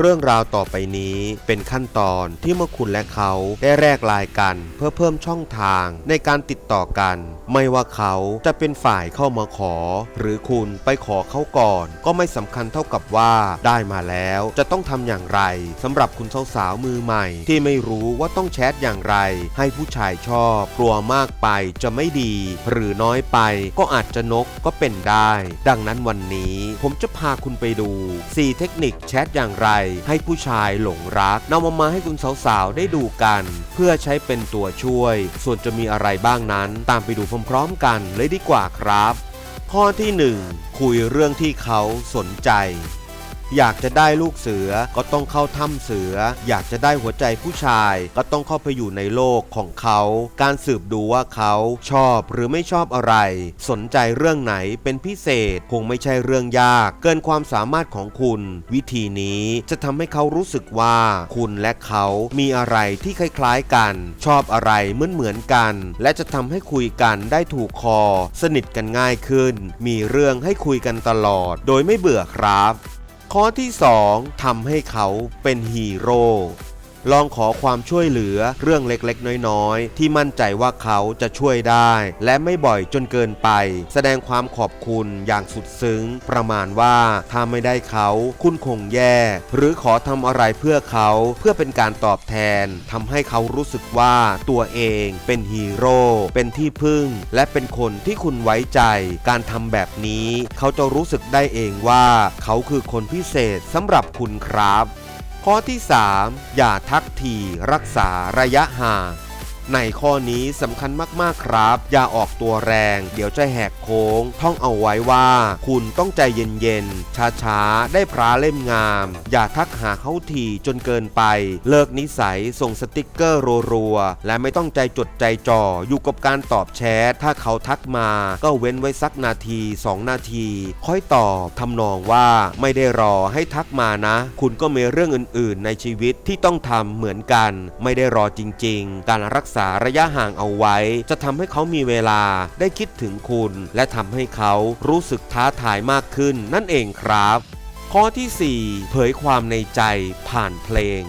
เรื่องราวต่อไปนี้เป็นขั้นตอนที่เมื่อคุณและเขาได้แลกลายกันเพื่อเพิ่มช่องทางในการติดต่อกัน ไม่ว่าเขาจะเป็นฝ่ายเข้ามาขอ หรือคุณไปขอเขาก่อน ก็ไม่สำคัญเท่ากับว่าได้มาแล้วจะต้องทำอย่างไรสำหรับคุณสาวๆมือใหม่ ที่ไม่รู้ว่าต้องแชทอย่างไร ให้ผู้ชายชอบ กลัวมากไปจะไม่ดี หรือน้อยไปก็อาจจะนกก็เป็นได้ ดังนั้นวันนี้ผมจะพาคุณไปดู 4 เทคนิคแชทอย่างไรให้ผู้ชายหลงรักนำมามาให้คุณสาวๆ ได้ดูกัน เพื่อใช้เป็นตัวช่วย ส่วนจะมีอะไรบ้างนั้น ตามไปดูพร้อมๆกันเลยดีกว่าครับ ข้อที่ 1 คุยเรื่องที่เขาสนใจ อยากจะได้ลูกเสือก็ต้องเข้าถ้ำเสือ อยากจะได้หัวใจผู้ชาย ก็ต้องเข้าไปอยู่ในโลกของเขา การสืบดูว่าเขาชอบหรือไม่ชอบอะไร สนใจเรื่องไหนเป็นพิเศษคงไม่ใช่เรื่องยาก เกินความสามารถของคุณ วิธีนี้จะทำให้เขารู้สึกว่า คุณและเขามีอะไรที่คล้ายๆกัน ชอบอะไรเหมือนเหมือนกัน และจะทำให้คุยกันได้ถูกคอ สนิทกันง่ายขึ้น มีเรื่องให้คุยกันตลอด โดยไม่เบื่อครับ ข้อที่ 2ทำให้เขาเป็นฮีโร่ ลองขอความช่วยเหลือเรื่องเล็กๆ น้อยๆ ที่มั่นใจว่าเขาจะช่วยได้ และไม่บ่อยจนเกินไป แสดงความขอบคุณอย่างสุดซึ้ง ประมาณว่าถ้าไม่ได้เขาคุณคงแย่ หรือขอทำอะไรเพื่อเขาเพื่อเป็นการตอบแทนทำให้เขารู้สึกว่าตัวเองเป็นฮีโร่เป็นที่พึ่ง และเป็นคนที่คุณไว้ใจ การทำแบบนี้ เขาจะรู้สึกได้เองว่า เขาคือคนพิเศษสำหรับคุณครับ ข้อที่ 3 อย่าทักทีรักษาระยะห่าง ในข้อนี้สำคัญมากๆครับ อย่าออกตัวแรง เดี๋ยวจะแหกโค้ง ท่องเอาไว้ว่า คุณต้องใจเย็นๆ ช้าๆ ได้พระเล่มงาม อย่าทักหาเขาทีจนเกินไป เลิกนิสัยส่งสติกเกอร์รัวๆ และไม่ต้องใจจดใจจ่อ อยู่กับการตอบแชท ถ้าเขาทักมา ก็เว้นไว้สักนาที 2 นาที ค่อยตอบทำนองว่าไม่ได้รอให้ทักมานะ คุณก็มีเรื่องอื่นๆ ในชีวิตที่ต้องทำเหมือนกัน ไม่ได้รอจริง ๆ การรักษาระยะห่างเอาไว้ จะทำให้เขามีเวลาได้คิดถึงคุณ และทำให้เขารู้สึกท้าทายมากขึ้นนั่นเองครับ ข้อที่ 4 เผยความในใจผ่านเพลง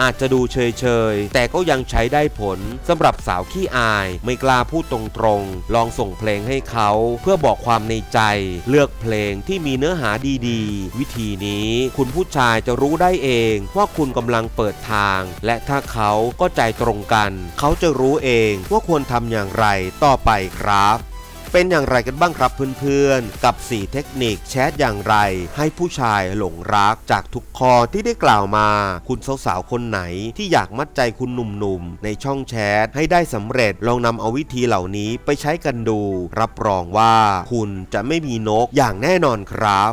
อาจจะดูเฉยๆ แต่ก็ยังใช้ได้ผลสำหรับสาวขี้อาย ไม่กล้าพูดตรงๆ ลองส่งเพลงให้เขาเพื่อบอกความในใจ เลือกเพลงที่มีเนื้อหาดีๆ วิธีนี้คุณผู้ชายจะรู้ได้เอง ว่าคุณกำลังเปิดทาง และถ้าเขาก็ใจตรงกัน เขาจะรู้เองว่าควรทำอย่างไรต่อไปครับ เป็นอย่างไรกันบ้างครับเพื่อนๆ กับ 4 เทคนิคแชทอย่างไร ให้ผู้ชายหลงรักจากทุกข้อที่ได้กล่าวมา คุณสาวๆ คนไหนที่อยากมัดใจคุณหนุ่มๆ ในช่องแชทให้ได้สำเร็จลองนำเอาวิธีเหล่านี้ไปใช้กันดู รับรองว่าคุณจะไม่มีนกอย่างแน่นอนครับ